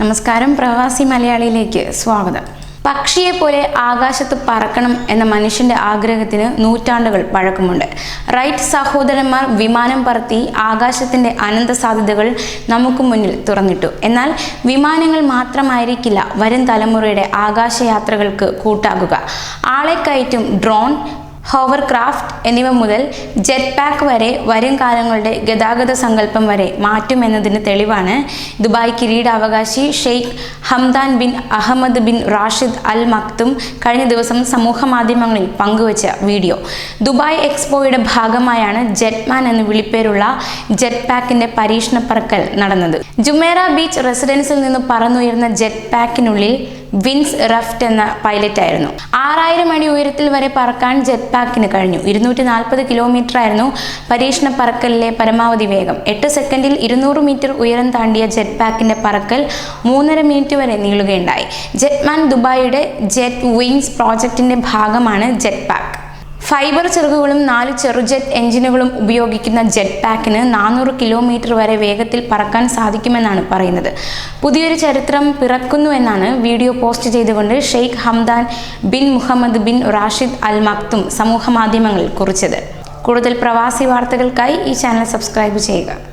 നമസ്കാരം പ്രവാസി മലയാളിയിലേക്ക് സ്വാഗതം. പക്ഷിയെ പോലെ ആകാശത്ത് പറക്കണം എന്ന മനുഷ്യന്റെ ആഗ്രഹത്തിന് നൂറ്റാണ്ടുകൾ പഴക്കമുണ്ട്. റൈറ്റ് സഹോദരന്മാർ വിമാനം പറത്തി ആകാശത്തിന്റെ അനന്ത സാധ്യതകൾ നമുക്ക് മുന്നിൽ തുറന്നിട്ടു. എന്നാൽ വിമാനങ്ങൾ മാത്രമായിരിക്കില്ല വരും തലമുറയുടെ ആകാശയാത്രകൾക്ക് കൂട്ടാകുക. ആളെ കയറ്റും ഡ്രോൺ ഹോവർക്രാഫ്റ്റ് എന്നിവ മുതൽ ജെറ്റ് പാക്ക് വരെ വരും കാലങ്ങളുടെ ഗതാഗത സങ്കല്പം വരെ മാറ്റുമെന്നതിന് തെളിവാണ് ദുബായ് കിരീടാവകാശി Sheikh Hamdan bin Ahmed bin Rashid Al Maktoum കഴിഞ്ഞ ദിവസം സമൂഹ മാധ്യമങ്ങളിൽ പങ്കുവച്ച വീഡിയോ. ദുബായ് എക്സ്പോയുടെ ഭാഗമായാണ് ജെറ്റ്മാൻ എന്ന് വിളിപ്പേരുള്ള ജെറ്റ് പാക്കിന്റെ പരീക്ഷണ പറക്കൽ നടന്നത്. ജുമേറ ബീച്ച് റെസിഡൻസിൽ നിന്ന് പറന്നുയർന്ന ജെറ്റ് പാക്കിനുള്ളിൽ വിൻസ് റഫ്റ്റ് എന്ന പൈലറ്റ് ആയിരുന്നു. ആറായിരം അടി ഉയരത്തിൽ വരെ പറക്കാൻ ജെറ്റ് പാക്കിന് കഴിഞ്ഞു. ഇരുന്നൂറ്റി നാൽപ്പത് കിലോമീറ്റർ ആയിരുന്നു പരീക്ഷണ പറക്കലിലെ പരമാവധി വേഗം. എട്ട് സെക്കൻഡിൽ ഇരുന്നൂറ് മീറ്റർ ഉയരം താണ്ടിയ ജെറ്റ് പാക്കിന്റെ പറക്കൽ മൂന്നര മിനിറ്റ് വരെ നീളുകയുണ്ടായി. ജെറ്റ്മാൻ ദുബായിയുടെ ജെറ്റ് വിങ്സ് പ്രോജക്റ്റിന്റെ ഭാഗമാണ് ജെറ്റ് പാക്ക് ഫൈബർ ചിറകുകളും നാല് ചെറുജെറ്റ് എഞ്ചിനുകളും ഉപയോഗിക്കുന്ന ജെറ്റ് പാക്കിന് നാനൂറ് കിലോമീറ്റർ വരെ വേഗത്തിൽ പറക്കാൻ സാധിക്കുമെന്നാണ് പറയുന്നത്. പുതിയൊരു ചരിത്രം പിറക്കുന്നുവെന്നാണ് വീഡിയോ പോസ്റ്റ് ചെയ്തുകൊണ്ട് Sheikh Hamdan bin Mohammed bin Rashid Al Maktoum സമൂഹ മാധ്യമങ്ങളിൽ കുറിച്ചത്. കൂടുതൽ പ്രവാസി വാർത്തകൾക്കായി ഈ ചാനൽ സബ്സ്ക്രൈബ് ചെയ്യുക.